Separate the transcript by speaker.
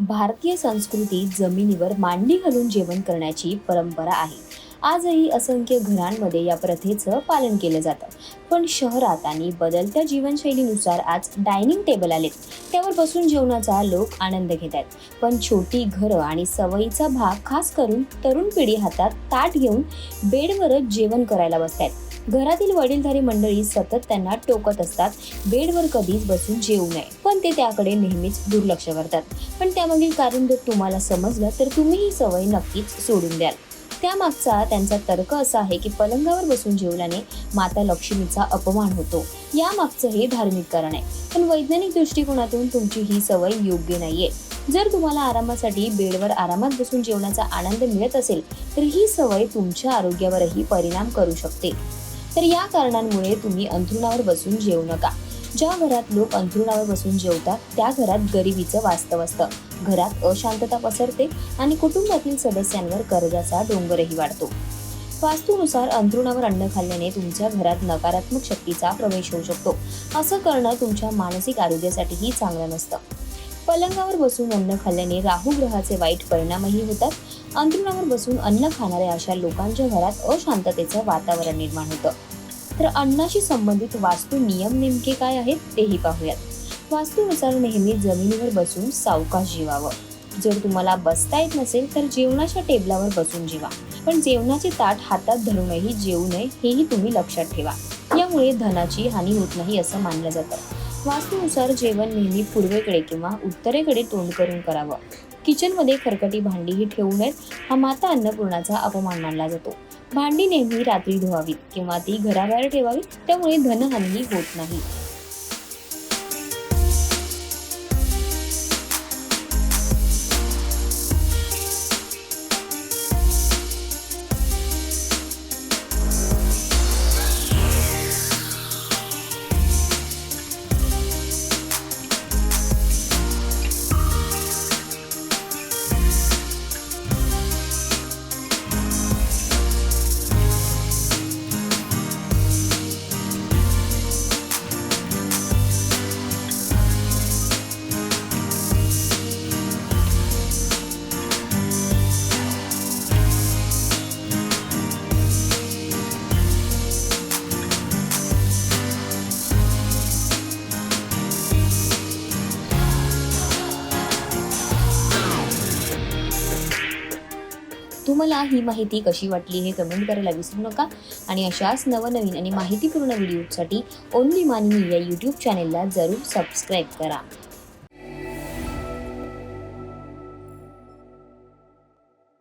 Speaker 1: भारतीय संस्कृतीत जमिनीवर मांडी घालून जेवण करण्याची परंपरा आहे. आजही असंख्य घरांमध्ये या प्रथेचं पालन केलं जातं. पण शहरात आणि बदलत्या जीवनशैलीनुसार आज डायनिंग टेबल आलेत. त्यावर बसून जेवणाचा लोक आनंद घेत आहेत. पण छोटी घरं आणि सवयीचा भाग खास करून तरुण पिढी हातात ताट घेऊन बेडवरच जेवण करायला बसत आहेत घरातील वडीलधारी मंडळी सतत त्यांना टोकत असतात. बेडवर कधीच बसून जेवू नये. पण ते त्याकडे नेहमीच दुर्लक्ष करतात. पण त्यामागील कारण जर तुम्हाला समजलं तर तुम्ही ही सवय नक्कीच सोडून द्याल. त्यामागचा त्यांचा तर्क असा आहे की पलंगावर बसून जेवल्याने माता लक्ष्मीचा अपमान होतो. यामागचं हे धार्मिक कारण आहे. पण वैज्ञानिक दृष्टिकोनातून तुमची ही सवय योग्य नाहीये. जर तुम्हाला आरामासाठी बेडवर आरामात बसून जेवण्याचा आनंद मिळत असेल तर ही सवय तुमच्या आरोग्यावरही परिणाम करू शकते. तर या कारणांमुळे तुम्ही अंथरुणावर बसून जेवू नका. ज्या घरात लोक अंथरुणावर बसून जेवतात त्या घरात गरिबीचं वास्तव असतं. घरात अशांतता पसरते आणि कुटुंबातील सदस्यांवर कर्जाचा डोंगरही वाढतो. वास्तूनुसार अंथरुणावर अन्न खाल्ल्याने तुमच्या घरात नकारात्मक शक्तीचा प्रवेश होऊ शकतो. असं करणं तुमच्या मानसिक आरोग्यासाठीही चांगलं नसतं. पलंगावर बसून अन्न खाल्ल्याने राहू ग्रहाचे वाईट परिणामही होतात अंथरुणावर बसून अन्न खाणाऱ्या अशा लोकांच्या घरात अशांततेचं वातावरण निर्माण होतं. तर अन्नाशी संबंधित वास्तू नियम नेमके काय आहेत तेही पाहूयात. वास्तूनुसार नेहमी जमिनीवर बसून सावकाश जिवावं. जर तुम्हाला बसता येत नसेल तर जेवणाच्या टेबलावर बसून जेवा. पण जेवणाचे ताट हातात धरूनही जेवू नये हेही तुम्ही लक्षात ठेवा. यामुळे धनाची हानी होत नाही असं मानलं जातं. वास्तूनुसार जेवण नेहमी पूर्वेकडे किंवा उत्तरेकडे तोंड करून करावं. किचनमध्ये खरकटी भांडीही ठेवू नयेत हा माता अन्नपूर्णाचा अपमान मानला जातो. भांडी नेहमी रात्री धुवावीत किंवा ती घराबाहेर ठेवावी त्यामुळे धनहानीही होत नाही. तुम्हाला ही माहिती कशी वाटली हे कमेंट करायला विसरू नका. आणि अशाच नवनवीन आणि माहितीपूर्ण व्हिडिओसाठी ओनली मानवी या यूट्यूब चॅनेलला जरूर सबस्क्राईब करा.